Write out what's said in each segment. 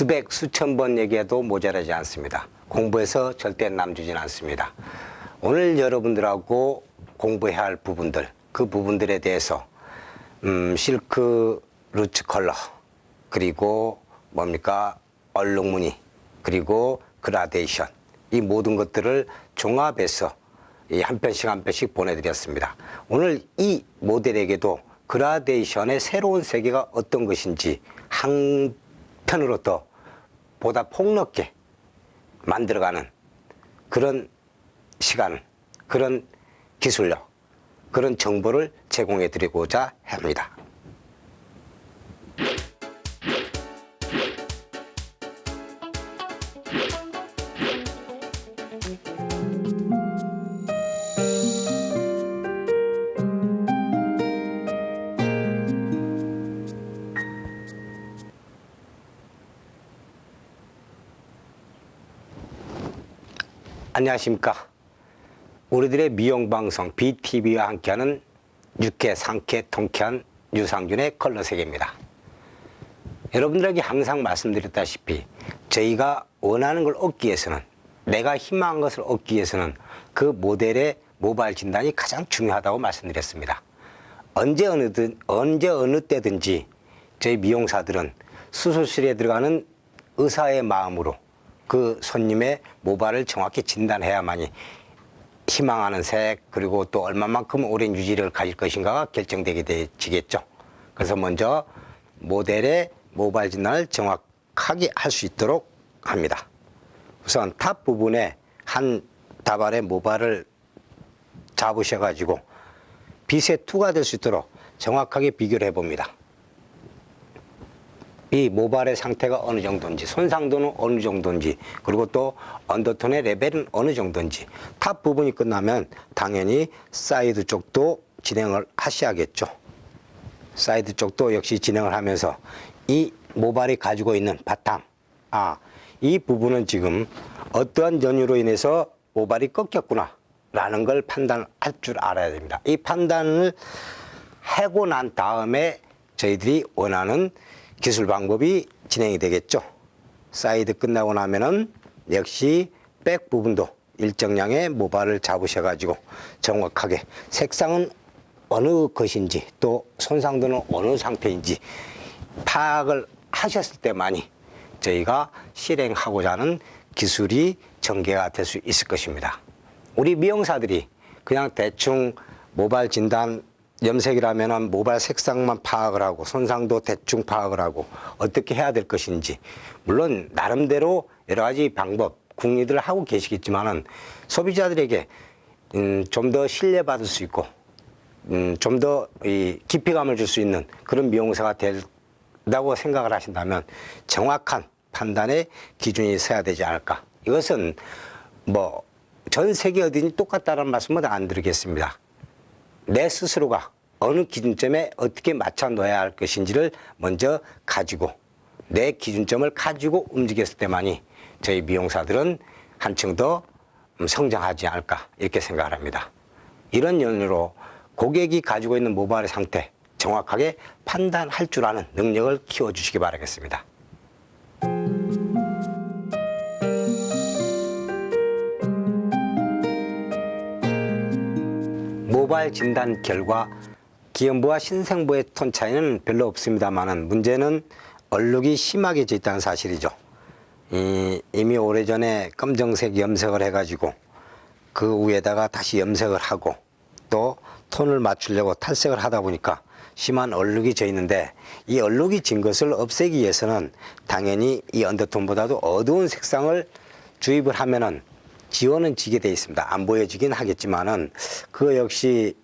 수백, 수천 번 얘기해도 모자라지 않습니다. 공부해서 절대 남주진 않습니다. 오늘 여러분들하고 공부해야 할 부분들, 그 부분들에 대해서 음, 실크 루츠 컬러 그리고 뭡니까 얼룩무늬 그리고 그라데이션 이 모든 것들을 종합해서 이한 편씩 한 편씩 보내드렸습니다. 오늘 이 모델에게도 그라데이션의 새로운 세계가 어떤 것인지 한 편으로 더 보다 폭넓게 만들어가는 그런 시간, 그런 기술력, 그런 정보를 제공해 드리고자 합니다. 안녕하십니까. 우리들의 미용방송 BTV와 함께하는 육회, 상쾌, 통쾌한 유상균의 컬러 세계입니다. 여러분들에게 항상 말씀드렸다시피 저희가 원하는 걸 얻기 위해서는 내가 희망한 것을 얻기 위해서는 그 모델의 모바일 진단이 가장 중요하다고 말씀드렸습니다. 언제 어느든 언제 어느 때든지 저희 미용사들은 수술실에 들어가는 의사의 마음으로 그 손님의 모발을 정확히 진단해야만이 희망하는 색 그리고 또 얼마만큼 오랜 유지를 가질 것인가가 결정되게 되지겠죠. 그래서 먼저 모델의 모발 진단을 정확하게 할 수 있도록 합니다. 우선 탑 부분에 한 다발의 모발을 잡으셔가지고 빛의 투가 될 수 있도록 정확하게 비교를 해봅니다. 이 모발의 상태가 어느 정도인지 손상도는 어느 정도인지 그리고 또 언더톤의 레벨은 어느 정도인지 탑 부분이 끝나면 당연히 사이드 쪽도 진행을 하셔야겠죠. 사이드 쪽도 역시 진행을 하면서 이 모발이 가지고 있는 바탕 아 이 부분은 지금 어떠한 연유로 인해서 모발이 꺾였구나 라는 걸 판단할 줄 알아야 됩니다. 이 판단을 하고 난 다음에 저희들이 원하는 기술 방법이 진행이 되겠죠. 사이드 끝나고 나면은 역시 백 부분도 일정량의 모발을 잡으셔가지고 정확하게 색상은 어느 것인지 또 손상도는 어느 상태인지 파악을 하셨을 때만이 저희가 실행하고자 하는 기술이 전개가 될 수 있을 것입니다. 우리 미용사들이 그냥 대충 모발 진단 염색이라면 모발 색상만 파악을 하고 손상도 대충 파악을 하고 어떻게 해야 될 것인지 물론 나름대로 여러 가지 방법 궁리들을 하고 계시겠지만은 소비자들에게 음, 좀 더 신뢰받을 수 있고 음, 좀 더 이 깊이감을 줄 수 있는 그런 미용사가 된다고 생각을 하신다면 정확한 판단의 기준이 있어야 되지 않을까. 이것은 뭐 전 세계 어디니 똑같다는 말씀은 안 드리겠습니다. 내 스스로가 어느 기준점에 어떻게 맞춰 놓아야 할 것인지를 먼저 가지고 내 기준점을 가지고 움직였을 때만이 저희 미용사들은 한층 더 성장하지 않을까 이렇게 생각을 합니다. 이런 연유로 고객이 가지고 있는 모발의 상태 정확하게 판단할 줄 아는 능력을 키워주시기 바라겠습니다. 모발 진단 결과 기형부와 신생부의 톤 차이는 별로 없습니다만은 문제는 얼룩이 심하게 져 있다는 사실이죠. 이, 이미 오래전에 검정색 염색을 해가지고 그 위에다가 다시 염색을 하고 또 톤을 맞추려고 탈색을 하다 보니까 심한 얼룩이 져 있는데 이 얼룩이 진 것을 없애기 위해서는 당연히 이 언더톤보다도 어두운 색상을 주입을 하면은 지원은 지게 돼 있습니다. 안 보여지긴 하겠지만은 그거 역시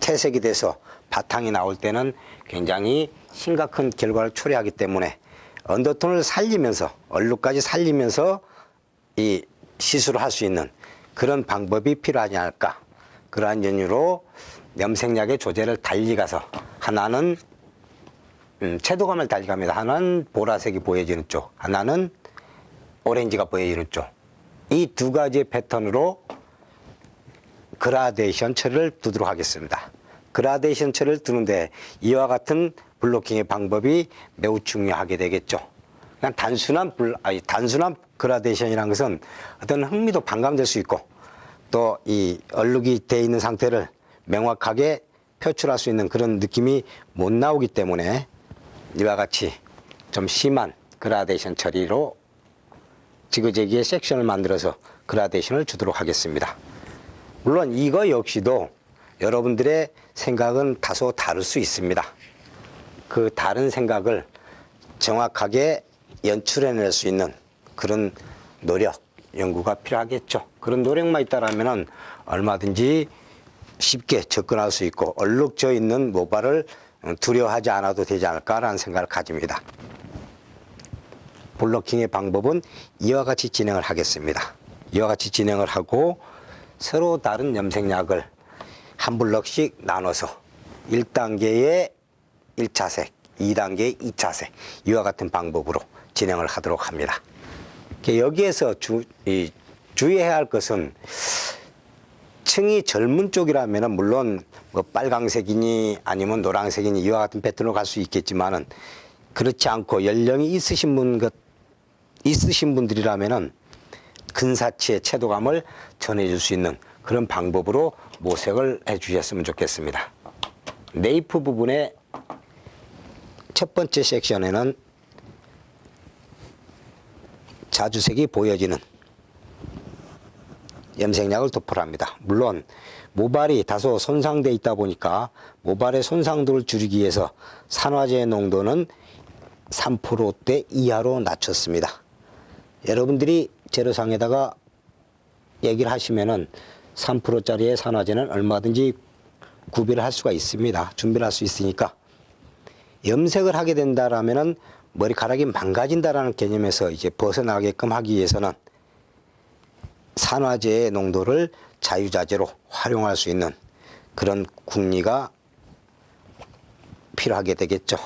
퇴색이 돼서 바탕이 나올 때는 굉장히 심각한 결과를 초래하기 때문에 언더톤을 살리면서 얼룩까지 살리면서 이 시술을 할 수 있는 그런 방법이 필요하지 않을까 그러한 연유로 염색약의 조제를 달리 가서 하나는 음, 채도감을 달리 갑니다. 하나는 보라색이 보여지는 쪽, 하나는 오렌지가 보여지는 쪽. 이 두 가지 패턴으로 그라데이션 처리를 두도록 하겠습니다. 그라데이션 처리를 두는데 이와 같은 블로킹의 방법이 매우 중요하게 되겠죠. 그냥 단순한 불, 아니, 단순한 그라데이션이라는 것은 어떤 흥미도 반감될 수 있고 또 이 얼룩이 돼 있는 상태를 명확하게 표출할 수 있는 그런 느낌이 못 나오기 때문에 이와 같이 좀 심한 그라데이션 처리로 지그재기의 섹션을 만들어서 그라데이션을 주도록 하겠습니다. 물론 이거 역시도 여러분들의 생각은 다소 다를 수 있습니다. 그 다른 생각을 정확하게 연출해낼 수 있는 그런 노력, 연구가 필요하겠죠. 그런 노력만 있다라면 얼마든지 쉽게 접근할 수 있고 얼룩져 있는 모발을 두려워하지 않아도 되지 않을까라는 생각을 가집니다. 블로킹의 방법은 이와 같이 진행을 하겠습니다. 이와 같이 진행을 하고 서로 다른 염색약을 한 블럭씩 나눠서 1단계의 1차색, 2단계의 2차색 이와 같은 방법으로 진행을 하도록 합니다. 여기에서 주, 이, 주의해야 할 것은 층이 젊은 쪽이라면 물론 뭐 빨강색이니 아니면 노란색이니 이와 같은 패턴으로 갈 수 있겠지만은 그렇지 않고 연령이 있으신 분 것, 있으신 분들이라면은 근사치의 채도감을 전해줄 수 있는 그런 방법으로 모색을 해 주셨으면 좋겠습니다. 네이프 부분의 첫 번째 섹션에는 자주색이 보여지는 염색약을 도포합니다. 물론 모발이 다소 손상돼 있다 보니까 모발의 손상도를 줄이기 위해서 산화제 농도는 3%대 이하로 낮췄습니다. 여러분들이 재료상에다가 얘기를 하시면은 3%짜리의 산화제는 얼마든지 구비를 할 수가 있습니다. 준비를 할 수 있으니까 염색을 하게 된다라면은 머리카락이 망가진다라는 개념에서 이제 벗어나게끔 하기 위해서는 산화제의 농도를 자유자재로 활용할 수 있는 그런 궁리가 필요하게 되겠죠.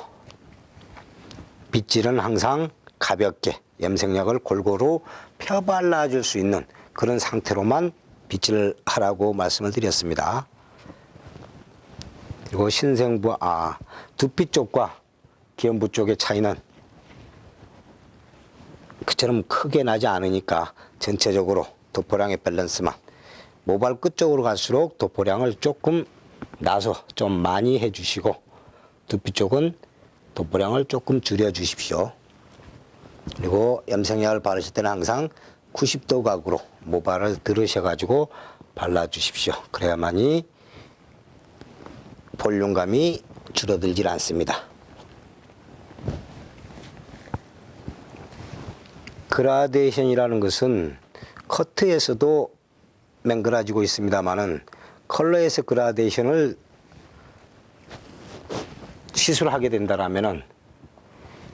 빗질은 항상 가볍게 염색약을 골고루 펴발라 줄 수 있는 그런 상태로만 빗질을 하라고 말씀을 드렸습니다. 그리고 신생부 아 두피 쪽과 기연부 쪽의 차이는 그처럼 크게 나지 않으니까 전체적으로 도포량의 밸런스만 모발 끝 쪽으로 갈수록 도포량을 조금 나서 좀 많이 해주시고 두피 쪽은 도포량을 조금 줄여 주십시오. 그리고 염색약을 바르실 때는 항상 90도 각으로 모발을 들으셔 가지고 발라 주십시오. 그래야만이 볼륨감이 줄어들질 않습니다. 그라데이션이라는 것은 커트에서도 맹그라지고 있습니다만은 컬러에서 그라데이션을 시술하게 된다라면은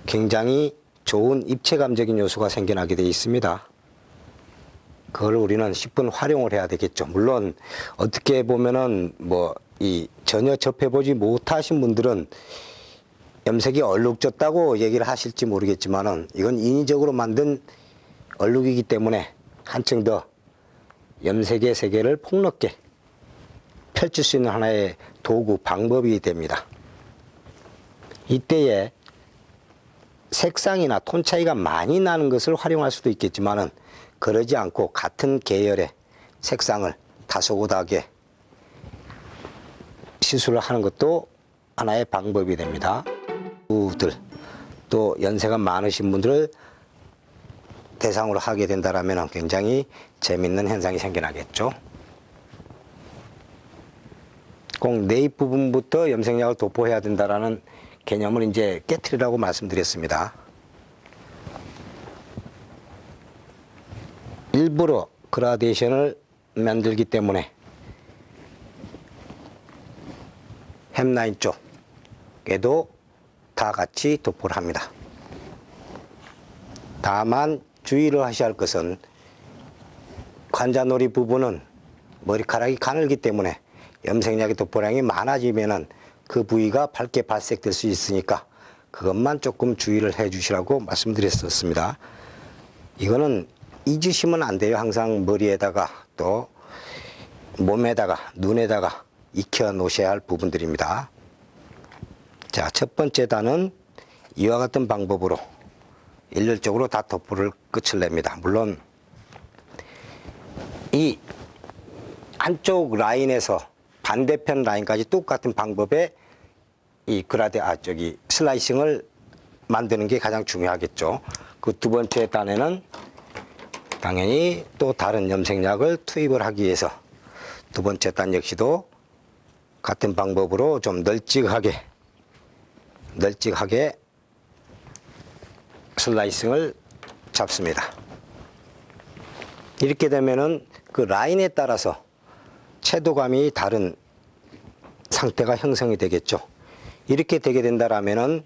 굉장히 좋은 입체감적인 요소가 생겨나게 되어 있습니다. 그걸 우리는 10분 활용을 해야 되겠죠. 물론 어떻게 보면은 뭐 이 전혀 접해보지 못하신 분들은 염색이 얼룩졌다고 얘기를 하실지 모르겠지만은 이건 인위적으로 만든 얼룩이기 때문에 한층 더 염색의 세계를 폭넓게 펼칠 수 있는 하나의 도구, 방법이 됩니다. 이때에 색상이나 톤 차이가 많이 나는 것을 활용할 수도 있겠지만은 그러지 않고 같은 계열의 색상을 다소곳하게 시술을 하는 것도 하나의 방법이 됩니다. 부들 또 연세가 많으신 분들을 대상으로 하게 된다라면 굉장히 재밌는 현상이 생겨나겠죠. 꼭 네잎 부분부터 염색약을 도포해야 된다라는 개념을 이제 깨트리라고 말씀드렸습니다. 일부러 그라데이션을 만들기 때문에 햄라인 쪽에도 다 같이 도포를 합니다. 다만 주의를 하셔야 할 것은 관자놀이 부분은 머리카락이 가늘기 때문에 염색약의 도포량이 많아지면은 그 부위가 밝게 발색될 수 있으니까 그것만 조금 주의를 해 주시라고 말씀드렸었습니다. 이거는 잊으시면 안 돼요. 항상 머리에다가 또 몸에다가 눈에다가 익혀 놓으셔야 할 부분들입니다. 자, 첫 번째 단은 이와 같은 방법으로 일률적으로 다 도포를 끝을 냅니다. 물론 이 한쪽 라인에서 반대편 라인까지 똑같은 방법의 이 그라데 아 저기 슬라이싱을 만드는 게 가장 중요하겠죠. 그 두 번째 단에는 당연히 또 다른 염색약을 투입을 하기 위해서 두 번째 단 역시도 같은 방법으로 좀 널찍하게 널찍하게 슬라이싱을 잡습니다. 이렇게 되면은 그 라인에 따라서 채도감이 다른 상태가 형성이 되겠죠. 이렇게 되게 된다라면은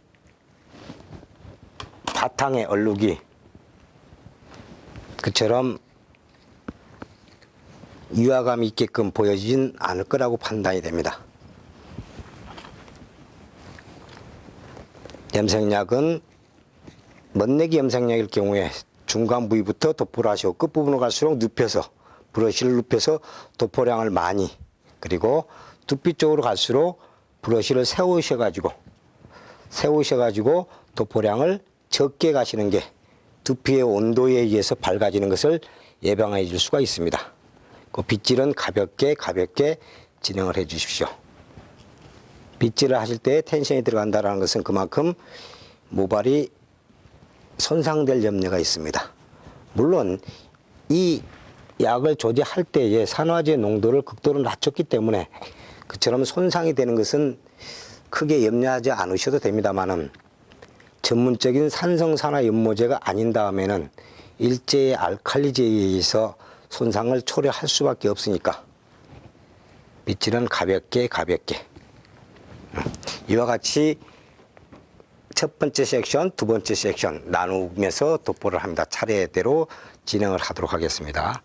바탕의 얼룩이 그처럼 유화감 있게끔 보여지진 않을 거라고 판단이 됩니다. 염색약은 멋내기 염색약일 경우에 중간 부위부터 도포를 하시고 끝부분을 갈수록 눕혀서 브러쉬를 눕혀서 도포량을 많이 그리고 두피 쪽으로 갈수록 브러쉬를 세우셔 가지고 세우셔 가지고 도포량을 적게 가시는 게 두피의 온도에 의해서 밝아지는 것을 예방해 줄 수가 있습니다. 그 빗질은 가볍게 가볍게 진행을 해 주십시오. 빗질을 하실 때 텐션이 들어간다는 것은 그만큼 모발이 손상될 염려가 있습니다. 물론 이 약을 조제할 때에 산화제 농도를 극도로 낮췄기 때문에 그처럼 손상이 되는 것은 크게 염려하지 않으셔도 됩니다만은 전문적인 산성산화 연모제가 아닌 다음에는 일제의 알칼리제에 의해서 손상을 초래할 수밖에 없으니까 빗질은 가볍게 가볍게 이와 같이 첫 번째 섹션, 두 번째 섹션 나누면서 도포를 합니다. 차례대로 진행을 하도록 하겠습니다.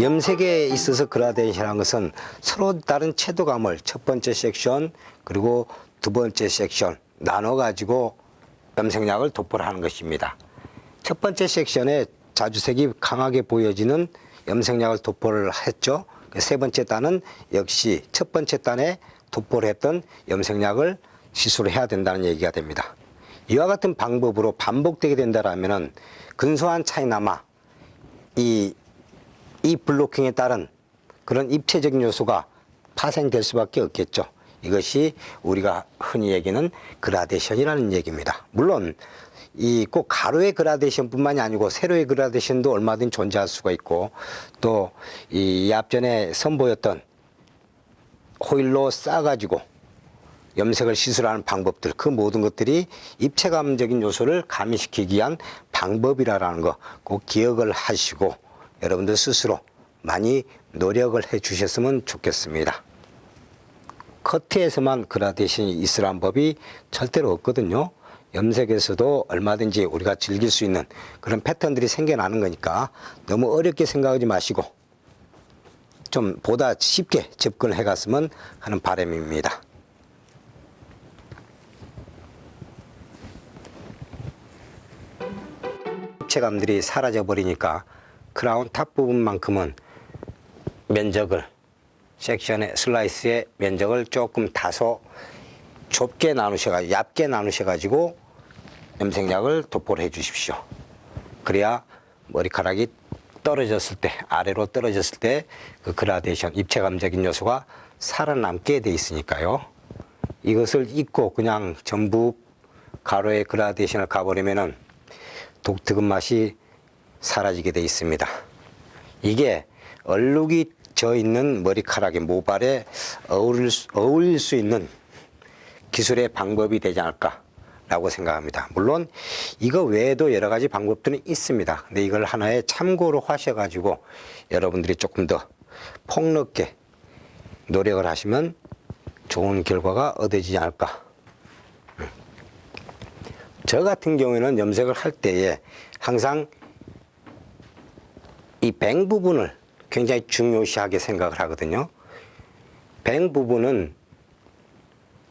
염색에 있어서 그라데이션이라는 것은 서로 다른 채도감을 첫 번째 섹션 그리고 두 번째 섹션 나눠 가지고 염색약을 도포를 하는 것입니다. 첫 번째 섹션에 자주색이 강하게 보여지는 염색약을 도포를 했죠. 세 번째 단은 역시 첫 번째 단에 도포를 했던 염색약을 시술을 해야 된다는 얘기가 됩니다. 이와 같은 방법으로 반복되게 된다라면은 근소한 차이나마 이, 이 블로킹에 따른 그런 입체적인 요소가 파생될 수밖에 없겠죠. 이것이 우리가 흔히 얘기는 그라데이션이라는 얘기입니다. 물론 이 꼭 가로의 그라데이션뿐만이 아니고 세로의 그라데이션도 얼마든지 존재할 수가 있고 또 이 앞전에 선보였던 호일로 싸가지고 염색을 시술하는 방법들 그 모든 것들이 입체감적인 요소를 가미시키기 위한 방법이라는 거 꼭 기억을 하시고 여러분들 스스로 많이 노력을 해 주셨으면 좋겠습니다. 커트에서만 그라데이션이 있으라는 법이 절대로 없거든요. 염색에서도 얼마든지 우리가 즐길 수 있는 그런 패턴들이 생겨나는 거니까 너무 어렵게 생각하지 마시고 좀 보다 쉽게 접근을 해 갔으면 하는 바람입니다. 입체감들이 사라져 버리니까 크라운 탑 부분만큼은 면적을 섹션의 슬라이스의 면적을 조금 다소 좁게 나누셔가지고 얇게 나누셔가지고 염색약을 도포를 해 주십시오. 그래야 머리카락이 떨어졌을 때 아래로 떨어졌을 때 그 그라데이션 입체 감적인 요소가 살아남게 돼 있으니까요. 이것을 잊고 그냥 전부 가로의 그라데이션을 가버리면은 독특한 맛이 사라지게 돼 있습니다. 이게 얼룩이 져 있는 머리카락의 모발에 어울릴 수, 어울릴 수 있는 기술의 방법이 되지 않을까라고 생각합니다. 물론 이거 외에도 여러 가지 방법들은 있습니다. 근데 이걸 하나의 참고로 하셔가지고 여러분들이 조금 더 폭넓게 노력을 하시면 좋은 결과가 얻어지지 않을까. 음. 저 같은 경우에는 염색을 할 때에 항상 이 뱅 부분을 굉장히 중요시하게 생각을 하거든요. 뱅 부분은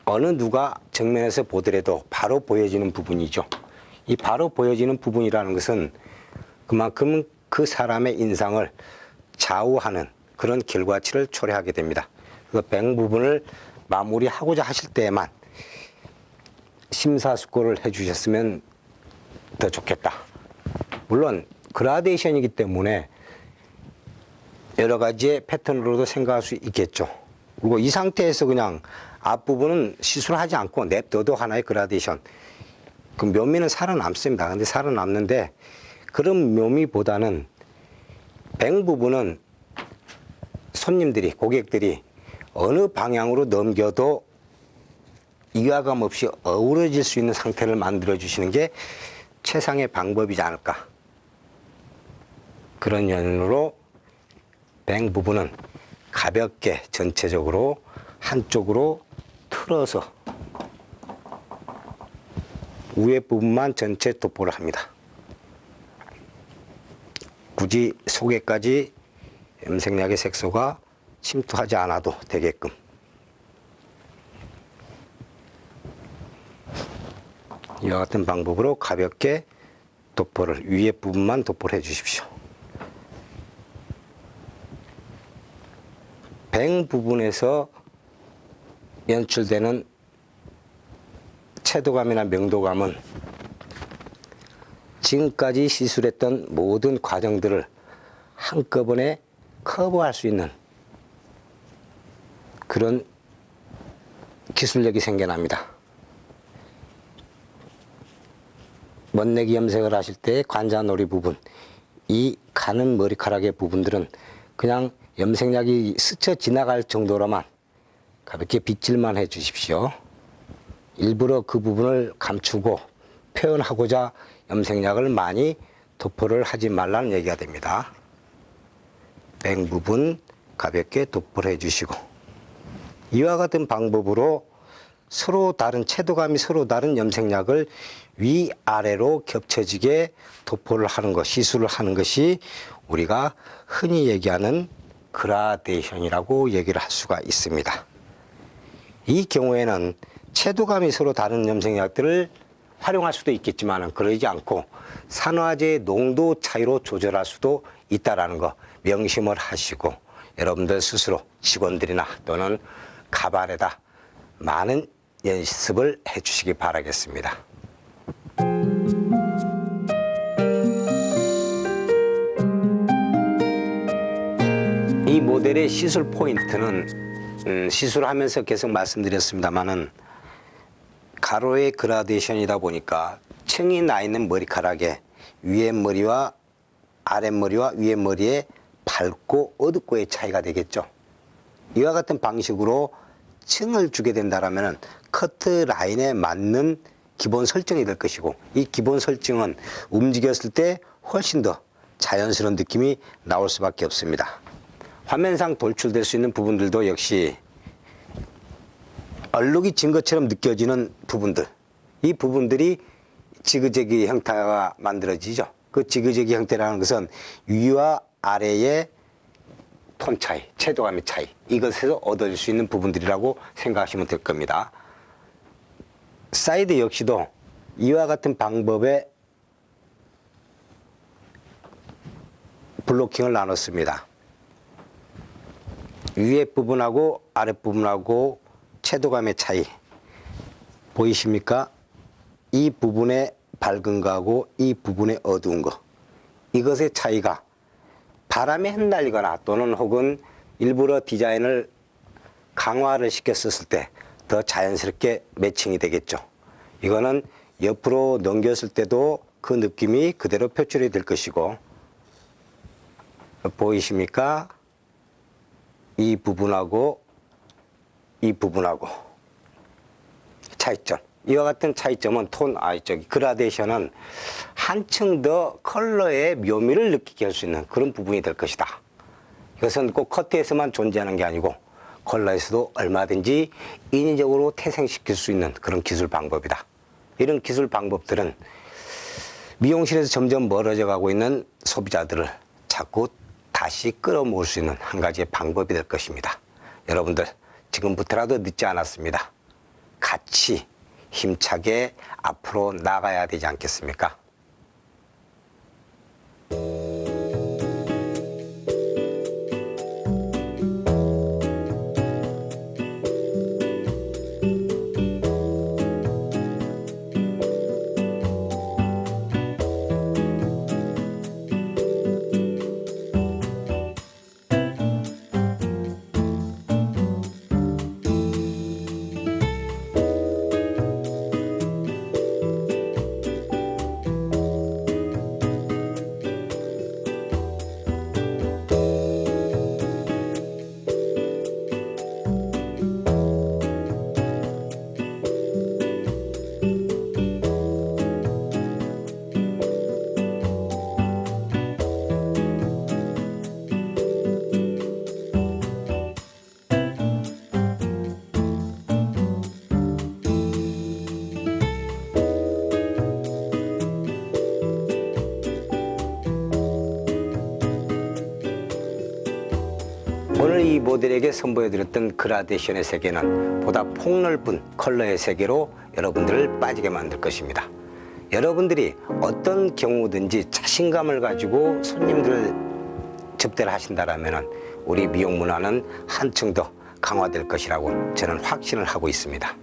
어느 누가 정면에서 보더라도 바로 보여지는 부분이죠. 이 바로 보여지는 부분이라는 것은 그만큼 그 사람의 인상을 좌우하는 그런 결과치를 초래하게 됩니다. 그 뱅 부분을 마무리하고자 하실 때에만 심사숙고를 해주셨으면 더 좋겠다. 물론 그라데이션이기 때문에 여러 가지의 패턴으로도 생각할 수 있겠죠. 그리고 이 상태에서 그냥 앞부분은 시술하지 않고 냅둬도 하나의 그라데이션. 그 묘미는 살아남습니다. 근데 살아남는데 그런 묘미보다는 뱅 부분은 손님들이, 고객들이 어느 방향으로 넘겨도 이화감 없이 어우러질 수 있는 상태를 만들어 주시는 게 최상의 방법이지 않을까. 그런 연으로 뱅 부분은 가볍게 전체적으로 한쪽으로 틀어서 위에 부분만 전체 도포를 합니다. 굳이 속에까지 염색약의 색소가 침투하지 않아도 되게끔 이와 같은 방법으로 가볍게 도포를 위에 부분만 도포를 해 주십시오. 뱅 부분에서 연출되는 채도감이나 명도감은 지금까지 시술했던 모든 과정들을 한꺼번에 커버할 수 있는 그런 기술력이 생겨납니다. 멋내기 염색을 하실 때 관자놀이 부분, 이 가는 머리카락의 부분들은 그냥 염색약이 스쳐 지나갈 정도로만 가볍게 빗질만 해 주십시오. 일부러 그 부분을 감추고 표현하고자 염색약을 많이 도포를 하지 말라는 얘기가 됩니다. 뱅 부분 가볍게 도포를 해 주시고 이와 같은 방법으로 서로 다른 채도감이 서로 다른 염색약을 위아래로 겹쳐지게 도포를 하는 것, 시술을 하는 것이 우리가 흔히 얘기하는 그라데이션이라고 얘기를 할 수가 있습니다. 이 경우에는 채도감이 서로 다른 염색약들을 활용할 수도 있겠지만 그러지 않고 산화제의 농도 차이로 조절할 수도 있다라는 거 명심을 하시고 여러분들 스스로 직원들이나 또는 가발에다 많은 연습을 해 주시기 바라겠습니다. 이 모델의 시술 포인트는 음, 시술하면서 계속 말씀드렸습니다만은 가로의 그라데이션이다 보니까 층이 나 있는 머리카락에 위에 머리와 아랫 머리와 위에 머리에 밝고 어둡고의 차이가 되겠죠. 이와 같은 방식으로 층을 주게 된다라면 커트 라인에 맞는 기본 설정이 될 것이고 이 기본 설정은 움직였을 때 훨씬 더 자연스러운 느낌이 나올 수밖에 없습니다. 화면상 돌출될 수 있는 부분들도 역시 얼룩이 진 것처럼 느껴지는 부분들 이 부분들이 지그재기 형태가 만들어지죠. 그 지그재기 형태라는 것은 위와 아래의 톤 차이, 채도감의 차이 이것에서 얻어질 수 있는 부분들이라고 생각하시면 될 겁니다. 사이드 역시도 이와 같은 방법의 블로킹을 나눴습니다. 위에 부분하고 아랫 부분하고 채도감의 차이 보이십니까? 이 부분의 밝은 거하고 이 부분의 어두운 거 이것의 차이가 바람에 흩날리거나 또는 혹은 일부러 디자인을 강화를 시켰었을 때 더 자연스럽게 매칭이 되겠죠. 이거는 옆으로 넘겼을 때도 그 느낌이 그대로 표출이 될 것이고 보이십니까? 이 부분하고 이 부분하고 차이점. 이와 같은 차이점은 톤, 아, 저기, 그라데이션은 한층 더 컬러의 묘미를 느끼게 할 수 있는 그런 부분이 될 것이다. 이것은 꼭 커트에서만 존재하는 게 아니고 컬러에서도 얼마든지 인위적으로 태생시킬 수 있는 그런 기술 방법이다. 이런 기술 방법들은 미용실에서 점점 멀어져 가고 있는 소비자들을 자꾸 다시 끌어모을 수 있는 한 가지의 방법이 될 것입니다. 여러분들, 지금부터라도 늦지 않았습니다. 같이 힘차게 앞으로 나가야 되지 않겠습니까? 모델에게 선보여드렸던 그라데이션의 세계는 보다 폭넓은 컬러의 세계로 여러분들을 빠지게 만들 것입니다. 여러분들이 어떤 경우든지 자신감을 가지고 손님들을 접대를 하신다라면 우리 미용 문화는 한층 더 강화될 것이라고 저는 확신을 하고 있습니다.